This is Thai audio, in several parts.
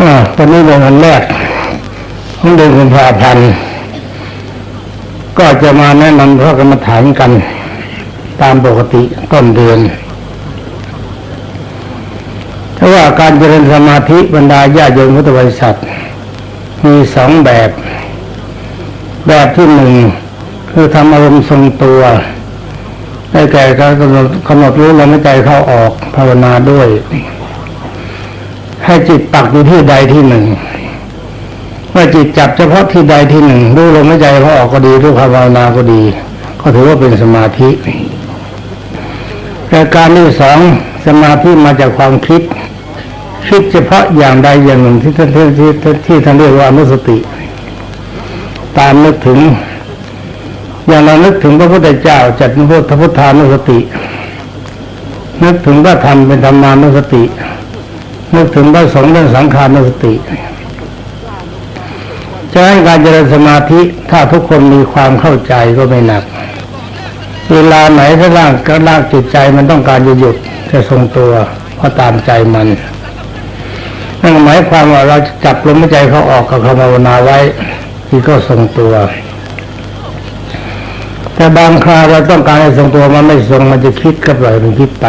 อ่าวันนี้เป็นวันแรกของเดือนกุมภาพันธ์ก็จะมาแนะนำพระกรรมฐานกัน ตามปกติต้นเดือนเพราะว่าการเจริญสมาธิบรรดาญาโยมพุทธบริษัท มีสองแบบ แบบที่หนึ่งคือทำอารมณ์ทรงตัวได้แก่การกำหนดกำหนดรู้ลมหายใจเข้าออกภาวนาด้วย ให้จิตปักอยู่ที่ใดที่หนึ่ง เมื่อจิตจับเฉพาะที่ใดที่หนึ่งรู้ลมหายใจเขาออกก็ดีรู้ภาวนาก็ดี ก็ถือว่าเป็นสมาธิแต่การที่สองสมาธิมาจากความคิด คิดเฉพาะอย่างใดอย่างหนึ่งที่ท่านที่ที่ที่ท่านเรียกว่าอนุสติ ตามนึกถึง อย่างเรานึกถึงพระพุทธเจ้าจัดพระพุทธานุสติ นึกถึงพระธรรมเป็นธรรมานุสติ นึกถึงพระสงฆ์เป็นสังขานสติจะให้การเจริญสมาธิถ้าทุกคนมีความเข้าใจก็ไม่หนัก เวลาไหนถ้าร่างก็ร่างจิตใจมันต้องการจะหยุดจะทรงตัวเพราะตามใจมันนั่นหมายความว่าเราจับลมหายใจเขาออกกับคำภาวนาไว้ที่ก็ทรงตัว แต่บางคราวเราต้องการให้ทรงตัวมันไม่ทรงมันจะคิดก็ปล่อยมันคิดไป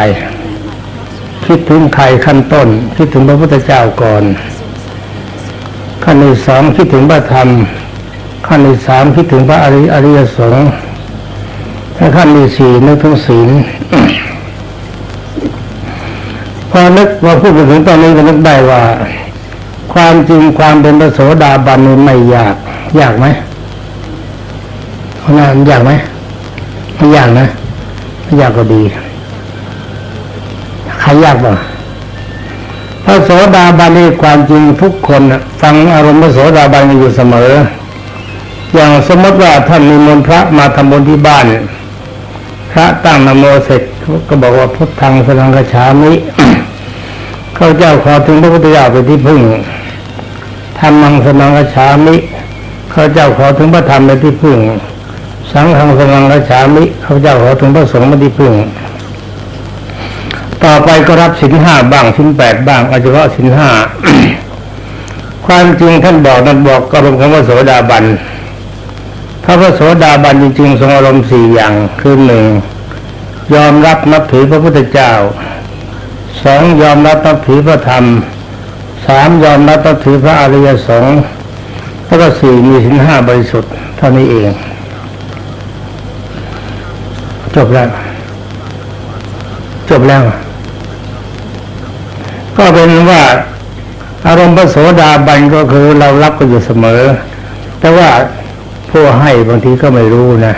คิดถึงใครขั้นต้น คิดถึงพระพุทธเจ้าก่อน ขั้นที่สองคิดถึงพระธรรม ขั้นที่สามคิดถึงพระอริอริยสงฆ์และขั้นที่สี่นึกถึงศีลพอนึกพอพูดถึงตอนนี้ก็นึกได้ว่า ความจริงความเป็นพระโสดาบันนี่ไม่ยากยากไหมเขานานยากไหมไม่ยากนะไม่ยากก็ดี ใครยากบ้างพระโสดาบันนี่ความจริงทุกคนฟังอารมณ์พระโสดาบันอยู่เสมอ อย่างสมมติว่าท่านมีมนพระมาทำบุญที่บ้านพระตั้งนโมเสร็จก็บอกว่าพุทธังสนังกฉามิข้าเจ้าขอถึงพระพุทธเจ้าเป็นที่พึ่งธรรมังสนังกฉามิข้าเจ้าขอถึงพระธรรมเป็นที่พึ่ง สังฆังสนังกฉามิข้าเจ้าขอถึงพระสงฆ์เป็นที่พึ่ง ต่อไปก็รับสินห้าบ้างสินแปดบ้างอาเฉพาสินห้าความจริงท่านบอกนั้นบอกกรมณ์คำว่าโสดาบันถ้าพระโสดาบันจริงๆทรงอารมณ์สี่อย่างคือหนึ่งยอมรับนับถือพระพุทธเจ้าสองยอมรับนับถือพระธรรมสามยอมรับนับถือพระอริยสงฆ์แล้วก็สี่มีสินห้าบริสุทธิ์เท่านี้เองจบแล้ว จบแล้ว ก็เป็นว่าอารมณ์พระโสดาบันก็คือเรารับก็อยู่เสมอ แต่ว่าผู้ให้บางทีก็ไม่รู้นะ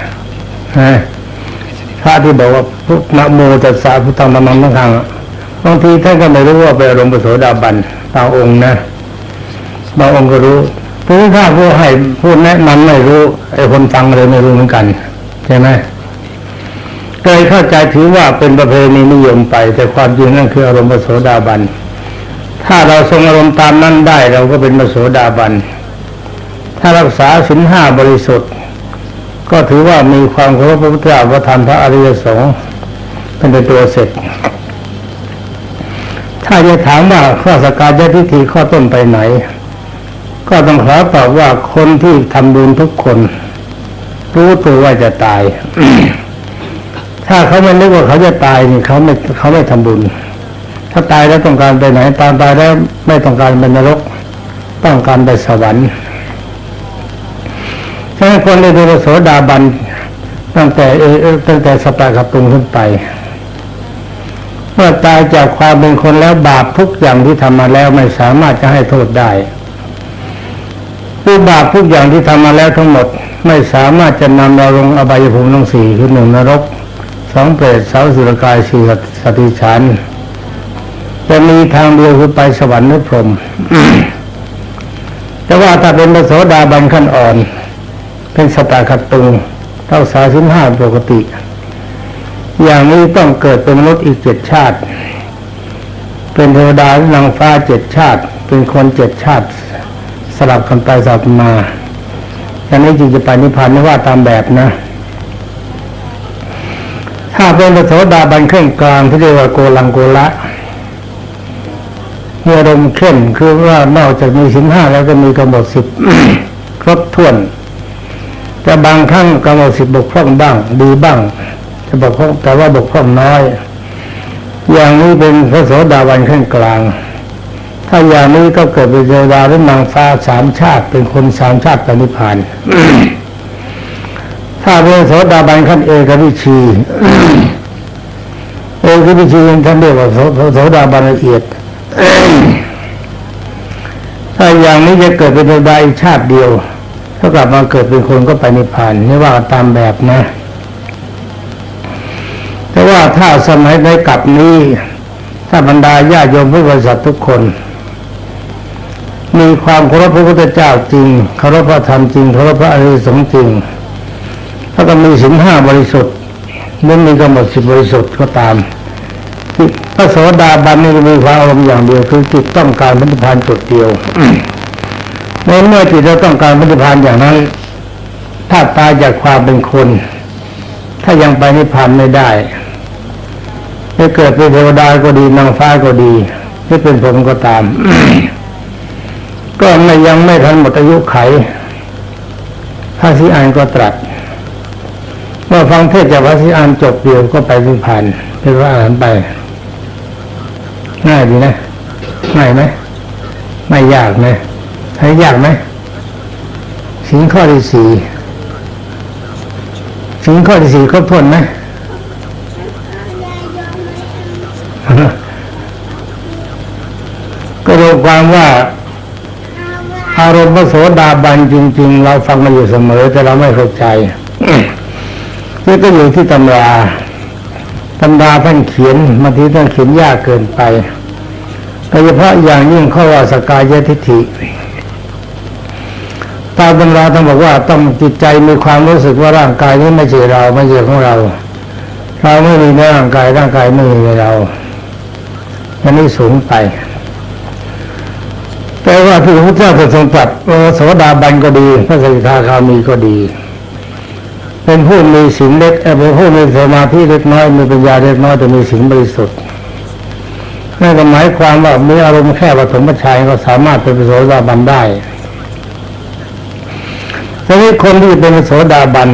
พระที่บอกว่าพุทนะโมตัสสะพุทธังธรรมังทั้งทางบางทีท่านก็ไม่รู้ว่าเป็นอารมณ์พระโสดาบันบางองค์นะบางองค์ก็รู้ผู้ถ้าผู้ให้ผู้แนะนำไม่รู้ไอ้คนฟังเลยไม่รู้เหมือนกันใช่ไหมเคยเข้าใจถือว่าเป็นประเพณีนิยมไป แต่ความจริงนั่นคืออารมณ์พระโสดาบัน ถ้าเราทรงอารมณ์ตามนั้นได้เราก็เป็นพระโสดาบัน ถ้ารักษาสินห้าบริสุทธิ์ ก็ถือว่ามีความเคารพพระพุทธเจ้าพระธรรมพระอริยสงฆ์เป็นตัวเสร็จ ถ้าจะถามว่าข้อสกายทิฏฐิข้อต้นไปไหน ก็ต้องขอตอบว่าคนที่ทำบุญทุกคน รู้ตัวว่าจะตาย ถ้าเขาไม่นึกว่าเขาจะตายนี่เขาไม่เขาไม่ทำบุญ ถ้าตายแล้วต้องการไปไหน ตามตายแล้วไม่ต้องการเป็นนรก ต้องการไปสวรรค์ฉะนั้นคนที่เป็นโสดาบันตั้งแต่เอตั้งแต่สปาขับตุงขึ้นไปเมื่อตายจากความเป็นคนแล้วบาปทุกอย่างที่ทำมาแล้วไม่สามารถจะให้โทษได้คือบาปทุกอย่างที่ทำมาแล้วทั้งหมดไม่สามารถจะนำเราลงอบายภูมิทั้งสี่คือหนึ่งนรกสองเปรตสาวสุรกายสี่สติฉัน จะมีทางเดียวคือไปสวรรค์หรือพรหมแต่ว่าถ้าเป็นพระโสดาบันขั้นอ่อน เป็นสตาขัดตุงเท่าสาสินห้าปกติ อย่างนี้ต้องเกิดเป็นมนุษย์อีกเจ็ดชาติ เป็นเทวดาหรือนางฟ้าเจ็ดชาติ เป็นคนเจ็ดชาติ สลับกันไปสลับมาอย่างนี้จึงจะไปนิพพานไม่ว่าตามแบบนะ ถ้าเป็นพระโสดาบันเครื่องกลางที่เรียกว่าโกลังโกละ มีอารมณ์เข้มคือว่านอกจากมีสินห้าแล้วก็มีกำหนดสิบครบถ้วน แต่บางครั้งกำหนดสิบบกพร่องบ้าง ดีบ้างแต่บกพร่องแต่ว่าบกพร่องน้อย อย่างนี้เป็นพระโสดาบันขั้นกลาง ถ้าอย่างนี้ก็เกิดเป็นเทวดาหรือนางฟ้าสามชาติ เป็นคนสามชาติปณิพานถ้าเป็นโสดาบันขั้นเอกวิชีเอกวิชีท่านเรียกว่าโสดาบันละเอียด ถ้าอย่างนี้จะเกิดเป็นเทวดาอีกชาติเดียวถ้ากลับมาเกิดเป็นคนก็ไปนิพพานนี่ว่าตามแบบนะ แต่ว่าถ้าสมัยในกลับนี้ ถ้าบรรดาญาโยมผู้บริษัททุกคน มีความเคารพพระพุทธเจ้าจริงเคารพพระธรรมจริงเคารพพระอริยสงฆ์จริงถ้าก็มีสินห้าบริสุทธิ์หรือมีกำหนดสิบบริสุทธิ์ก็ตาม พระโสดาบันนี่มีความอารมณ์อย่างเดียวคือจิตต้องการพันธิพานจุดเดียวในเมื่อจิตเราต้องการพันธิพานอย่างนั้น ถ้าตายจากความเป็นคน ถ้ายังไปนิพพานไม่ได้จะเกิดเป็นเทวดาก็ดีนางฟ้าก็ดีที่เป็นผมก็ตาม ก็ไม่ยังไม่ทันหมดอายุไขพระสิอานก็ตรัสเมื่อฟังเทศจากพระสิอานจบเดียวก็ไปนิพพานเป็นพระอรหันต์ไป ง่ายดีนะง่ายไหมไม่ยากนะให้ยากไหมสิ่งข้อที่สี่สิ่งข้อที่สี่ครบถ้วนไหมก็รวมความว่า อารมณ์พระโสดาบันจริง ๆ เราฟังมาอยู่เสมอ แต่เราไม่เข้าใจนี่ก็อยู่ที่ตำราตำราท่านเขียนบางทีท่านเขียนยากเกินไป โดยเฉพาะอย่างยิ่งข้อว่าสกายทิฏฐิตามตำราท่านบอกว่าต้องจิตใจมีความรู้สึกว่าร่างกายนี้ไม่ใช่เราไม่ใช่ของเรา เราไม่มีในร่างกายร่างกายไม่มีในเราอันนี้สูงไป แต่ว่าที่พระพุทธเจ้าทรงตรัสว่าโสดาบันก็ดี พระสกิทาคามีก็ดี เป็นผู้มีศีลเล็กเป็นผู้มีสมาธิเล็กน้อยมีปัญญาเล็กน้อยแต่มีศีลบริสุทธิ์ นั่นก็หมายความว่ามีอารมณ์แค่ปฐมฌานก็สามารถเป็นโสดาบันได้ทีนี้คนที่เป็นโสดาบัน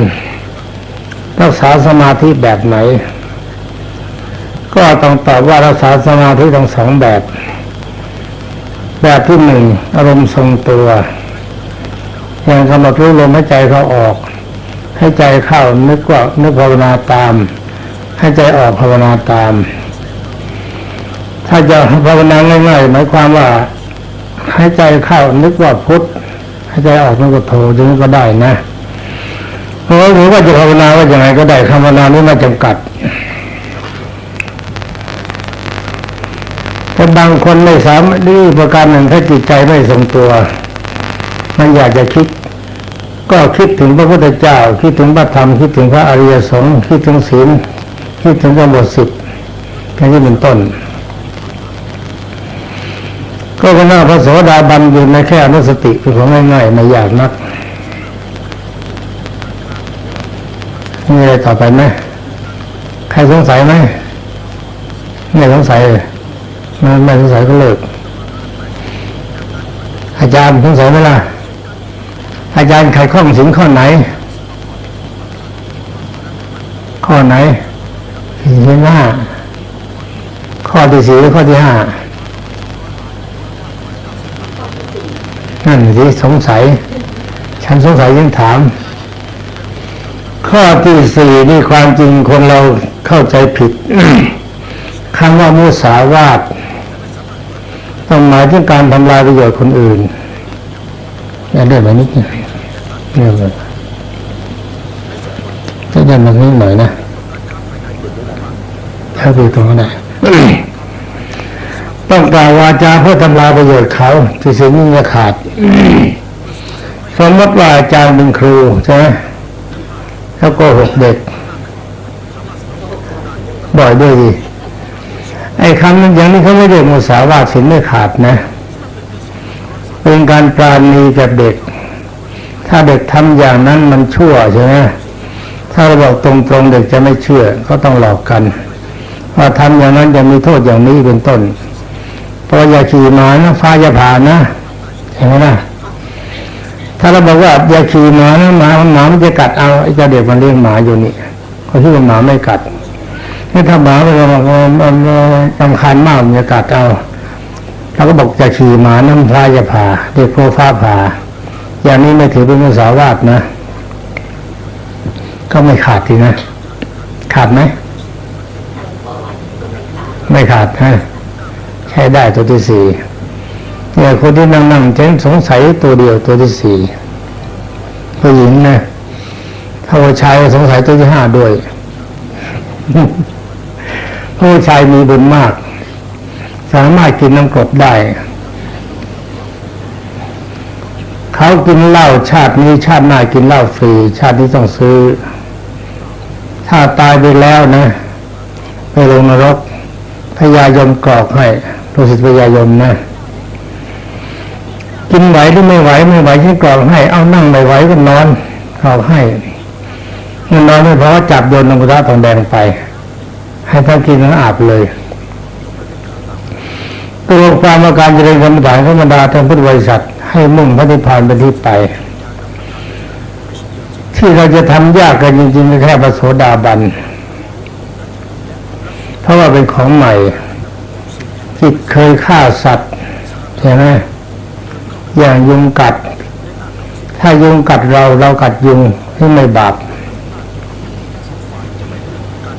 รักษาสมาธิแบบไหน ก็ต้องตอบว่ารักษาสมาธิทั้งสองแบบ แบบที่หนึ่งอารมณ์ทรงตัวอย่างกำหนดรู้ลมหายใจเขาออก ให้ใจเข้านึกว่านึกภาวนาตาม ให้ใจออกภาวนาตาม ถ้าจะภาวนาง่ายๆหมายความว่าให้ใจเข้านึกว่าพุทธให้ใจออกนึกว่าโทอย่างนี้ก็ได้นะเพราะหรือว่าจะภาวนาว่าอย่างไรก็ได้คำภาวนานี้ไม่จำกัดแต่บางคนไม่สามารถดีประการหนึ่งถ้าจิตใจไม่ทรงตัว มันอยากจะคิด ก็คิดถึงพระพุทธเจ้า คิดถึงพระธรรมคิดถึงพระอริยสงฆ์คิดถึงศีลคิดถึงกำหนดสิบอย่างนี้เป็นต้น ก็เป็นน้าพระโสดาบันอยู่ในแค่อนุสติเป็นของง่ายๆไม่ยากนักมีอะไรต่อไปไหมใครสงสัยไหมไม่สงสัยเลยไม่ไม่สงสัยก็เลิก อาจารย์สงสัยไหมล่ะอาจารย์ไขข้องถึงข้อไหน ข้อไหนสี่ที่ห้าข้อที่สี่หรือข้อที่ห้า นั่นสิสงสัย ฉันสงสัยยังถาม ข้อที่สี่นี่ความจริงคนเราเข้าใจผิดคำว่ามุสาวาทต้องหมายถึงการทำลายประโยชน์คนอื่นอย่าเลื่อนมานิดนึงเลื่อนมาจะเดินมานิดหน่อยนะถ้าดูตรงนั้น ต้องกล่าววาจาเพื่อทำลายประโยชน์เขาที่สิ่งนี้จะขาดสมมติว่าอาจารย์เป็นครูใช่ไหมแล้วก็หกเด็ก บ่อยด้วยดีไอ้คำนั้นอย่างนี้เขาไม่เรียกมุสาวาทสินไม่ขาดนะ เป็นการปราณีกับเด็ก ถ้าเด็กทำอย่างนั้นมันชั่วใช่ไหมถ้าเราบอกตรงๆเด็กจะไม่เชื่อก็ต้องหลอกกันว่าทำอย่างนั้นจะมีโทษอย่างนี้เป็นต้น พพออย่าขี่หมานะฟ้าจะผ่านนะเห็นไหมล่ะถ้าเราบอกว่าอย่าขี่หมานะหมาหมามันจะกัดเอาไอ้เจ้าเด็กมันเลี้ยงหมาอยู่นี่เขาคิดว่าหมาไม่กัดนี่ถ้าหมามันมันมันรำคาญมากมันจะกัดเอาเราก็บอกจะขี่หมาน้ำฟ้าจะผ่าเด็กโพฟ้าผ่า อย่างนี้ไม่ถือเป็นภาษาวาดนะ ก็ไม่ขาดทีนะ ขาดไหม ไม่ขาดฮะ ใช้ได้ตัวที่สี่เนี่ยคนที่นั่งนั่งฉันสงสัยตัวเดียวตัวที่สี่ผู้หญิงนะถ้าผู้ชายสงสัยตัวที่ห้าด้วยผู้ชายมีบุญมาก สามารถกินน้ำกรดได้ เขากินเหล้าชาตินี้ชาติหน้ากินเหล้าฟรี ชาตินี้ต้องซื้อ ถ้าตายไปแล้วนะ ไปลงนรกพญายมกรอกให้ รู้สึกพญายมนะกินไหวหรือไม่ไหวไม่ไหวที่กรอกให้ เอานั่งไม่ไหวก็นอนกรอกให้นนอนไม่พอจับโยนลงกระทะทองแดงไป ให้ท่านกินแล้วอาบเลยตัวความว่าการเจริญกรรมฐานธรรมดาทางพุทธบริษัท ให้มุ่งพระนิพพานเป็นที่ไป ที่เราจะทำยากกันจริงๆก็แค่พระโสดาบัน เพราะว่าเป็นของใหม่ จิตเคยฆ่าสัตว์ใช่ไหมอย่างยุงกัด ถ้ายุงกัดเราเรากัดยุงที่ไม่บาป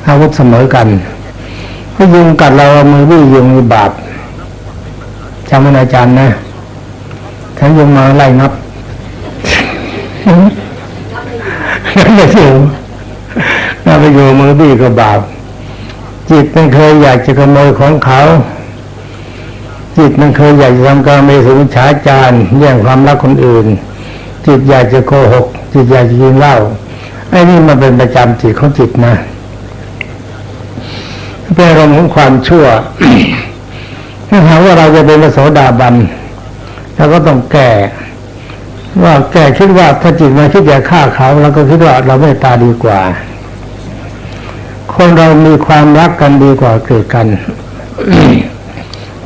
อาวุธเสมอกันถ้ายุงกัดเราเอามือวิ่งยุงมีบาปจำไว้นะอาจารย์นะถ้ายุงมาไล่นับนั่นไปอยู่นั่นไปอยู่มือบี้ก็บาปจิตมันเคยอยากจะขโมยของเขา จิตมันเคยอยากจะทำการเมสุวิชาจารแย่งความรักคนอื่น จิตอยากจะโกหก จิตอยากจะกินเหล้าไอ้นี่มันเป็นประจำจิตของจิตนะเป็นอารมณ์ของความชั่วถ้าหากว่าเราจะเป็นพระโสดาบันเราก็ต้องแก้ว่าแก่คิดว่าถ้าจิตมาคิดจะฆ่าเขาเราก็คิดว่าเราไม่ตาดีกว่า คนเรามีความรักกันดีกว่าเกลียดกัน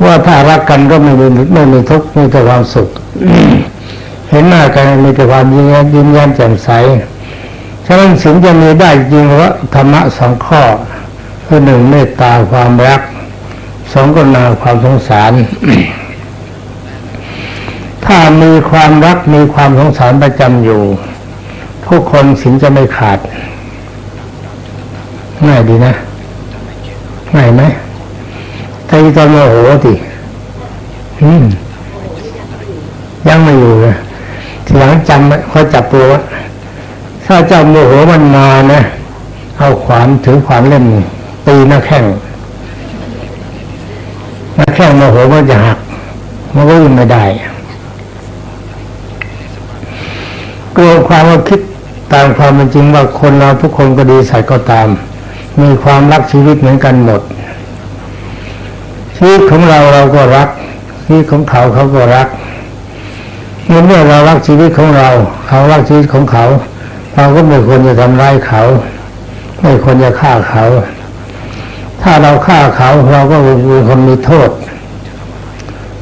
ว่าถ้ารักกันก็ไม่มีไม่มีทุกข์มีแต่ความสุขเห็นหน้ากันมีแต่ความยิ้มแย้มยิ้มแย้มแจ่มใสฉะนั้นสิ่งจะมีได้จริงว่าธรรมะสองข้อ คือหนึ่งเมตตาความรักสองกรุณาความสงสาร ถ้ามีความรักมีความสงสารประจำอยู่ทุกคนสินจะไม่ขาดง่ายดีนะง่ายไหม แต่ตอนโมโหที่ยังไม่อยู่เลยทีหลังจำเขาจับตัวว่าถ้าเจ้าโมโหมันมานะเอาขวานถือขวานเล่มตีหน้าแข้งหน้าแข้งโมโหมันจะหักมันก็ยิ่งไม่ได้กลัวความว่าคิดตามความเป็นจริงว่าคนเราทุกคนก็ดีใส่ก็ตาม มีความรักชีวิตเหมือนกันหมด ชีวิตของเราเราก็รักชีวิตของเขาเขาก็รักเมื่อเรารักชีวิตของเรา เขารักชีวิตของเขา เราก็ไม่ควรจะทำร้ายเขา ไม่ควรจะฆ่าเขา ถ้าเราฆ่าเขา เราก็เป็นคนมีโทษ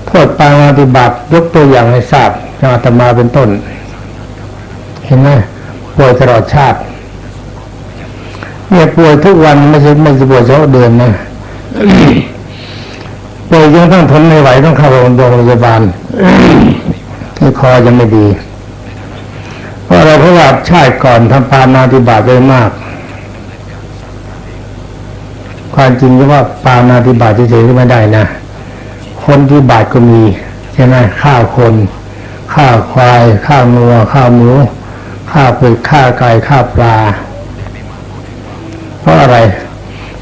โทษปางปฏิบัติยกตัวอย่างให้ทราบอย่างอาตมาเป็นต้น เห็นไหมป่วยตลอดชาติเนี่ยป่วยทุกวันไม่ใช่ไม่ใช่ป่วยเฉพาะเดือนนะ ป่วยจนต้องทนไม่ไหวต้องเข้าโรงพยาบาลที่คอจะไม่ดี เพราะเราเพราะว่าชาติก่อนทำปานาติบาตไปมาก ความจริงก็ว่าปานาติบาตเฉยๆก็ไม่ได้นะ คนที่บาตก็มีใช่ไหมฆ่าคนฆ่าควายฆ่างัวฆ่าหมูฆ่าเป็ดฆ่าไก่ฆ่าปลา เพราะอะไร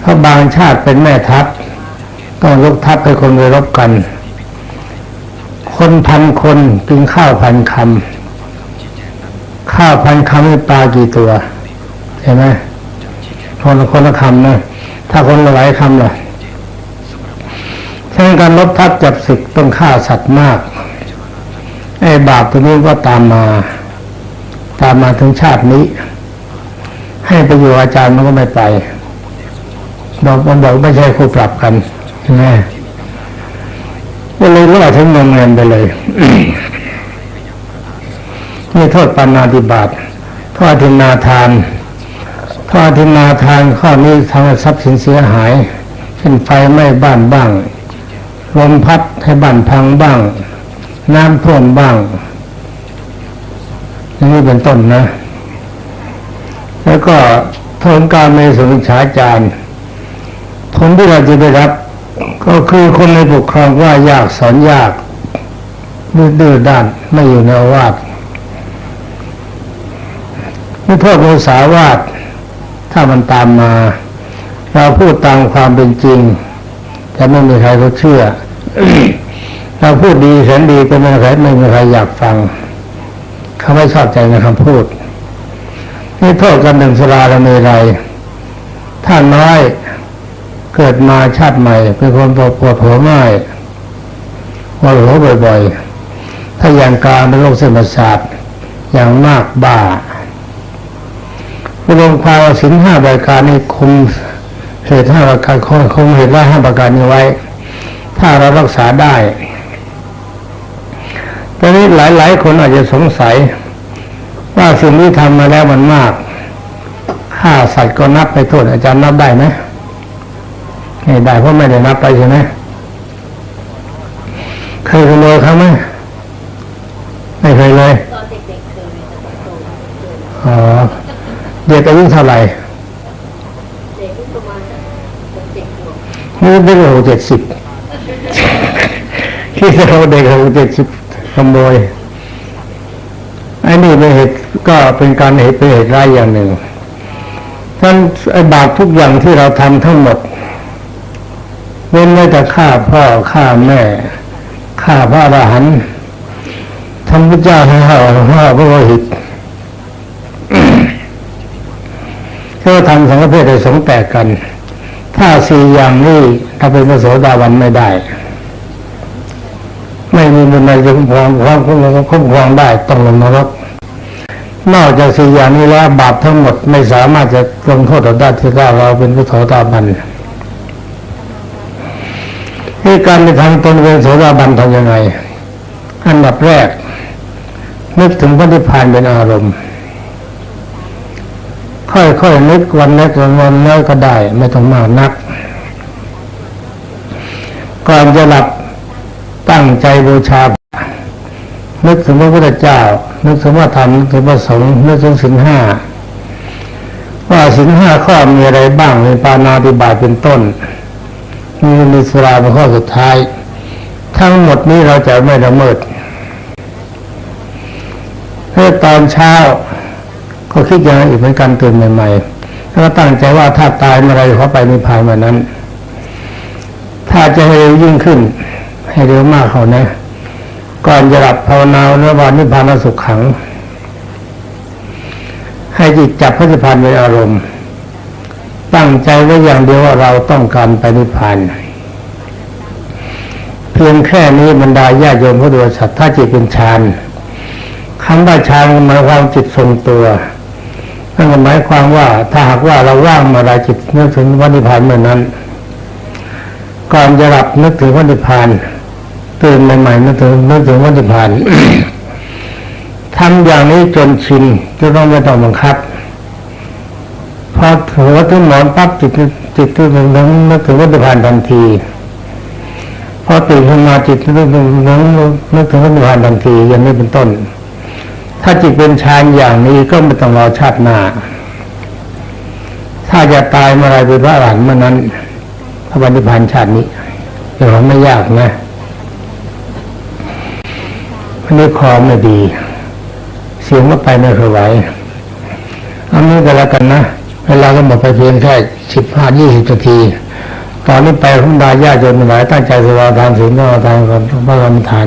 เพราะบางชาติเป็นแม่ทัพ ต้องยกทัพให้คนไปรบกัน คนพันคนกินข้าวพันคำข้าวพันคำมีปลากี่ตัวเห็นไหมคนละคนละคำนะถ้าคนละหลายคำล่ะฉะนั้นการลบทัพจับศึกต้องฆ่าสัตว์มากไอ้บาปตัวนี้ก็ตามมา ตามมาถึงชาตินี้ ให้ไปอยู่อาจารย์มันก็ไม่ไปบอกมันบอกไม่ใช่คู่ปรับกัน นะเวก็เลยล่อถึงงมเงินไปเลยนี่โทษปานาติบาตโทษทินนาทานโทษทินนาทานข้อนี้ทำให้ทรัพย์สินเสียหายเช่นไฟไหม้บ้านบ้างลมพัดให้บ้านพังบ้าง น้ำท่วมบ้างนี้เป็นต้นนะ แล้วก็โทษการไม่สมิชาจารผลที่เราจะได้รับ ก็คือคนในปกครองว่ายากสอนยากดื้อด้านไม่อยู่ในอาวาสไม่โทษโมสาวาทถ้ามันตามมา เราพูดตามความเป็นจริง แต่ไม่มีใครเขาเชื่อ เราพูดดีแสนดีแต่ไม่มีใครไม่มีใครอยากฟัง เขาไม่ชอบใจในคำพูดนี่โทษกันหนึ่งสลาละเมไรยถ้าน้อย เกิดมาชาติใหม่ เป็นคนปวดหัวง่ายปวดหัวบ่อยๆ ถ้าอย่างกลางเป็นโรคเส้นประสาทอย่างมากบ้ารวมความสินห้าประการนี้คุมเหตุห้าประการคงเหตุว่าห้าประการนี้ไว้ ถ้าเรารักษาได้ตอนนี้หลาย ๆ คนอาจจะสงสัย ว่าสิ่งที่ทำมาแล้วมันมากฆ่าสัตว์ก็นับไปโทษอาจารย์นับได้ไหม ไม่ได้เพราะไม่ได้นับไปใช่ไหมเคยขโมยเขาไหมไม่เคยเลยตอนเด็กๆเคยแต่โตๆเคยอ๋อเด็กอายุเท่าไหร่เด็กประมาณสักหกเจ็ดขวบนี่เด็กหกเจ็ดสิบคิดว่าเด็กหกเจ็ดสิบขโมยอ้นี่เป็นเหตุก็เป็นการเหตุเป็นเหตุร้ายอย่างหนึ่งท่านไอ้บาปทุกอย่างที่เราทำทั้งหมด เว้นไว้แต่ฆ่าพ่อฆ่าแม่ฆ่าพระอรหันต์ทำพระเจ้าให้ห่าห่าพระโลหิตก็ทำสังฆเพศได้สงแตกกัน ถ้าสี่อย่างนี้ถ้าเป็นพระโสดาบันไม่ได้ ไม่มีบุญใดจะคุ้มครองความคุ้มครองคุ้มครองได้ต้องลงนรกนอกจากสี่อย่างนี้แล้วบาปทั้งหมดไม่สามารถจะลงโทษเราได้ที่เราเป็นพระโสดาบัน ที่การไปทำตนเป็นโสดาบันทำยังไง อันดับแรก นึกถึงพระนิพพานเป็นอารมณ์ ค่อยๆนึกวันนึกวันวันน้อยก็ได้ ไม่ต้องมากนัก ก่อนจะหลับตั้งใจบูชา นึกถึงพระพุทธเจ้า นึกถึงพระธรรมนึกถึงพระสงฆ์นึกถึงสินห้าว่าสินห้าข้อมีอะไรบ้างในปานาติบาตเป็นต้น มีมีสุราเป็นข้อสุดท้าย ทั้งหมดนี้เราจะไม่ละเมิดเพื่อตอนเช้า ก็คิดอย่างนั้อีกเหมือนกันตื่นใหม่ๆแล้วก็ตั้งใจว่าถ้าตายเมื่อไรเขาไปนิพพานเมื่อนั้น ถ้าจะให้เร็วยิ่งขึ้น ให้เร็วมากเขานะ ก่อนจะหลับภาวนาเนื้อวานิพพานสุขขัง ให้จิตจับพระนิพพานเป็นอารมณ์ ตั้งใจไว้อย่างเดียวว่าเราต้องการไปนิพพานเพียงแค่นี้บรรดาญาโยมผู้ดูสัตว์ถ้าจิตเป็นฌานคำว่าฌานหมายความจิตทรงตัวนั่นหมายความว่าถ้าหากว่าเราว่างมื่อไรจิตนึกถึงวันนิพพานเมื่อนั้น ก่อนจะหลับนึกถึงวันนิพพานตื่นใหม่ๆนึกถึงนึกถึงวันนิพพานทำอย่างนี้จนชินจะต้องไม่ต้องบังคับ พอหัวถึงหมอนปั๊บจิตจิตที่นึกนึกถึงวันนิพพานทันที พอตื่นขึ้นมาจิตนึกนึกนึกนึกถึงวันนิพพานทันทีอย่างนี้เป็นต้น ถ้าจิตเป็นฌานอย่างนี้ก็ไม่ต้องรอชาติหน้าถ้าจะตายเมื่อไรเป็นพระอรหันต์เมื่อนั้นพระวันิพพานชาตินี้เดี๋ยวไม่ยากนะวันนี้คอไม่ดี เสียงก็ไปไม่ค่อยไหวเอานี้ก็แล้วกันนะ เวลาก็หมดไปเพียงแค่สิบห้ายี่สิบนาที ตอนนี้ไปคุณดาญาติโยมหลายตั้งใจสวดทานศีลก็ทานพระกรรมฐาน